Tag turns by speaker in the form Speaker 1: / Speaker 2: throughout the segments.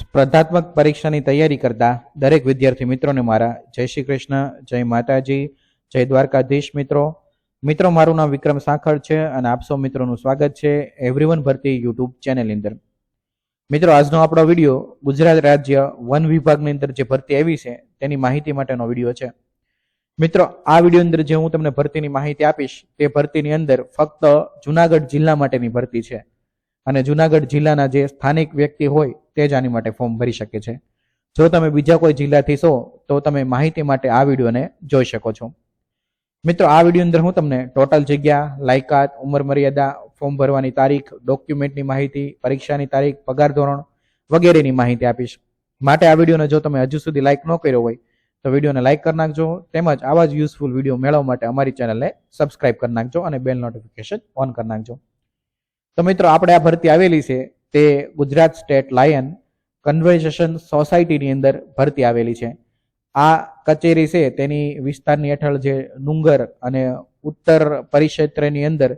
Speaker 1: સ્પર્ધાત્મક પરીક્ષાની તૈયારી કરતા દરેક વિદ્યાર્થી મિત્રોને મારા જય શ્રી કૃષ્ણ, જય માતાજી, જય દ્વારકાધીશ મિત્રો. મિત્રો, મારું નામ વિક્રમ સાખર છે અને આપ સૌ મિત્રોનું સ્વાગત છે એવરીવન ભરતી યુટ્યુબ ચેનલની અંદર. મિત્રો, આજનો આપણો વીડિયો ગુજરાત રાજ્ય વન વિભાગની અંદર જે ભરતી આવી છે તેની માહિતી માટેનો વીડિયો છે. મિત્રો, આ વીડિયો અંદર જે હું તમને ભરતીની માહિતી આપીશ તે ભરતીની અંદર ફક્ત જુનાગઢ જિલ્લા માટેની ભરતી છે. અને જુનાગઢ જિલ્લાના જે સ્થાનિક વ્યક્તિ હોય તે જ આની માટે ફોર્મ ભરી શકે છે. જો તમે બીજા કોઈ જિલ્લાથી છો, તો તમે માહિતી માટે આ વિડીયોને જોઈ શકો છો. મિત્રો, આ વીડિયો અંદર હું તમને ટોટલ જગ્યા, લાયકાત, ઉંમર મર્યાદા, ફોર્મ ભરવાની તારીખ, ડોક્યુમેન્ટની માહિતી, પરીક્ષાની તારીખ, પગાર ધોરણ વગેરેની માહિતી આપીશ. માટે આ વિડીયોને જો તમે હજુ સુધી લાઇક ન કર્યો હોય, તો વિડીયોને લાઇક કરી નાખજો. તેમજ આવા જ યુઝફુલ વીડિયો મેળવવા માટે અમારી ચેનલને સબસ્ક્રાઇબ કરી નાખજો અને બેલ નોટિફિકેશન ઓન કરી નાખજો. તો મિત્રો, આપણે આ ભરતી આવેલી છે તે ગુજરાત સ્ટેટ લાયન કન્વર્ઝેશન સોસાયટીની અંદર ભરતી આવેલી છે. આ કચેરી છે તેની વિસ્તારની હેઠળ જે ડુંગર અને ઉત્તર પરિક્ષેત્રની અંદર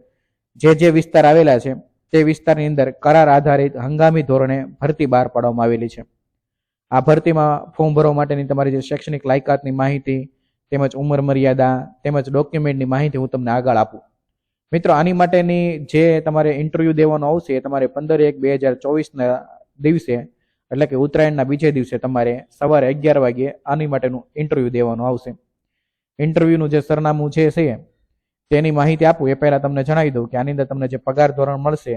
Speaker 1: જે જે વિસ્તાર આવેલા છે તે વિસ્તારની અંદર કરાર આધારિત હંગામી ધોરણે ભરતી બહાર પાડવામાં આવેલી છે. આ ભરતીમાં ફોર્મ ભરવા માટેની તમારી જે શૈક્ષણિક લાયકાતની માહિતી તેમજ ઉંમર મર્યાદા તેમજ ડોક્યુમેન્ટની માહિતી હું તમને આગળ આપું. મિત્રો, આની માટેની જે તમારે ઇન્ટરવ્યૂ દેવાનો આવશે એ તમારે પંદર એક બે હજાર ચોવીસના દિવસે, એટલે કે ઉત્તરાયણના બીજે દિવસે તમારે સવારે અગિયાર વાગ્યે આની માટેનું ઇન્ટરવ્યૂ દેવાનું આવશે. ઇન્ટરવ્યૂનું જે સરનામું જે છે, તેની માહિતી આપું. એ પહેલાં તમને જણાવી દઉં કે આની અંદર તમને જે પગાર ધોરણ મળશે,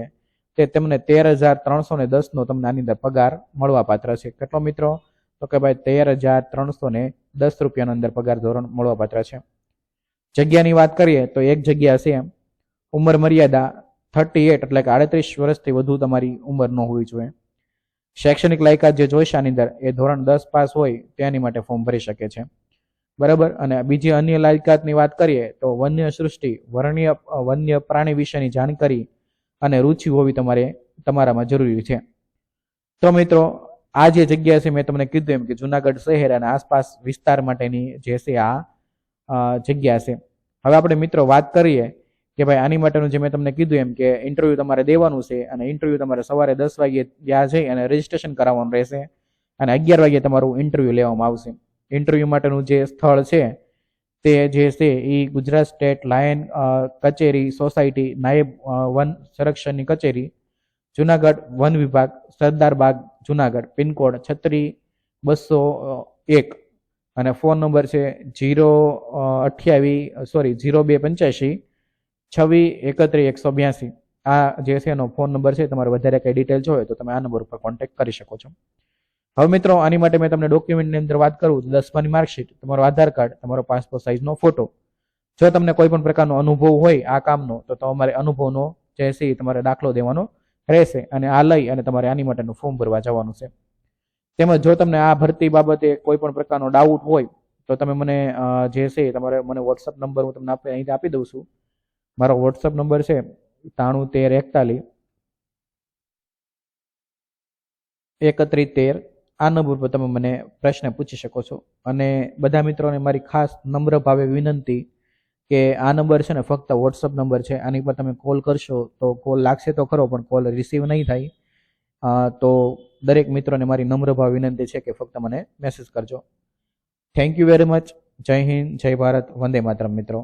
Speaker 1: તે તમને તેર હજાર ત્રણસો ને દસનો તમને આની અંદર પગાર મળવા પાત્ર છે. કેટલો મિત્રો? તો કે ભાઈ, તેર હજાર ત્રણસો ને દસ રૂપિયાનો અંદર પગાર ધોરણ મળવા પાત્ર છે. જગ્યાની વાત કરીએ તો એક જગ્યા છે ઉંમર મર્યાદા થર્ટી એટ એટલે કે આડત્રીસ વર્ષથી વધુ તમારી ઉંમર ન હોવી જોઈએ. શૈક્ષણિક લાયકાત જે જોઈશે આની અંદર, એ ધોરણ દસ પાસ હોય તેની માટે ફોર્મ ભરી શકે છે. બરાબર? અને બીજી અન્ય લાયકાતની વાત કરીએ તો વન્ય સૃષ્ટિ, વર્ણ્ય વન્ય પ્રાણી વિશેની જાણકારી અને રુચિ હોવી તમારે, તમારામાં જરૂરી છે. તો મિત્રો, આ જે જગ્યા છે, મેં તમને કીધું એમ કે જુનાગઢ શહેર અને આસપાસ વિસ્તાર માટેની જે છે આ જગ્યા છે. હવે આપણે મિત્રો વાત કરીએ કે ભાઈ આની માટેનું જે મેં તમને કીધું એમ કે ઇન્ટરવ્યૂ તમારે દેવાનું છે અને ઇન્ટરવ્યૂ તમારે સવારે દસ વાગ્યે ત્યાં જઈ અને રજીસ્ટ્રેશન કરાવવાનું રહેશે અને અગિયાર વાગ્યે તમારું ઇન્ટરવ્યૂ લેવામાં આવશે. ઇન્ટરવ્યૂ માટેનું જે સ્થળ છે, તે જે છે એ ગુજરાત સ્ટેટ લાયન કચેરી, સોસાયટી, નાયબ વન સંરક્ષણની કચેરી, જુનાગઢ વન વિભાગ, સરદાર બાગ, જુનાગઢ, પિનકોડ છત્રી બસો એક. અને ફોન નંબર છે જીરો અઠ્યાવીસ સોરી જીરો બે પંચ્યાસી છવ્વીસ એકત્રીસ એકસો બ્યાસી. આ જે છે એનો ફોન નંબર છે, તમારે વધારે કંઈ ડિટેલ જોઈએ તો તમે આ નંબર ઉપર કોન્ટેક્ટ કરી શકો છો. હવે મિત્રો, આની માટે મેં તમને ડોક્યુમેન્ટની અંદર વાત કરું તો દસમાની માર્કશીટ તમારો આધાર કાર્ડ તમારો પાસપોર્ટ સાઇઝનો ફોટો જો તમને કોઈ પણ પ્રકારનો અનુભવ હોય આ કામનો, તો તમારે અનુભવનો જે છે એ તમારે દાખલો દેવાનો રહેશે અને આ લઈ અને તમારે આની માટેનું ફોર્મ ભરવા જવાનું છે. તેમજ જો તમને આ ભરતી બાબતે કોઈ પણ પ્રકારનો ડાઉટ હોય, તો તમે મને જે છે તમારે મને વોટ્સઅપ નંબર હું તમને અહીંથી આપી દઉં છું. મારો વોટ્સઅપ નંબર છે ત્રાણું તેર એકતાલીસ. એકત્રીસ તેર. આ નંબર પર તમે મને પ્રશ્ન પૂછી શકો છો. અને બધા મિત્રોને મારી ખાસ નમ્ર ભાવે વિનંતી કે આ નંબર છે ને ફક્ત વોટ્સઅપ નંબર છે. આની પર તમે કોલ કરશો તો કોલ લાગશે તો ખરો, પણ કોલ રિસીવ નહીં થાય. તો દરેક મિત્રોને મારી નમ્ર ભાવ વિનંતી છે કે ફક્ત મને મેસેજ કરજો. થેન્ક યુ વેરી મચ જય હિન્દ, જય ભારત. વંદે માતરમ મિત્રો.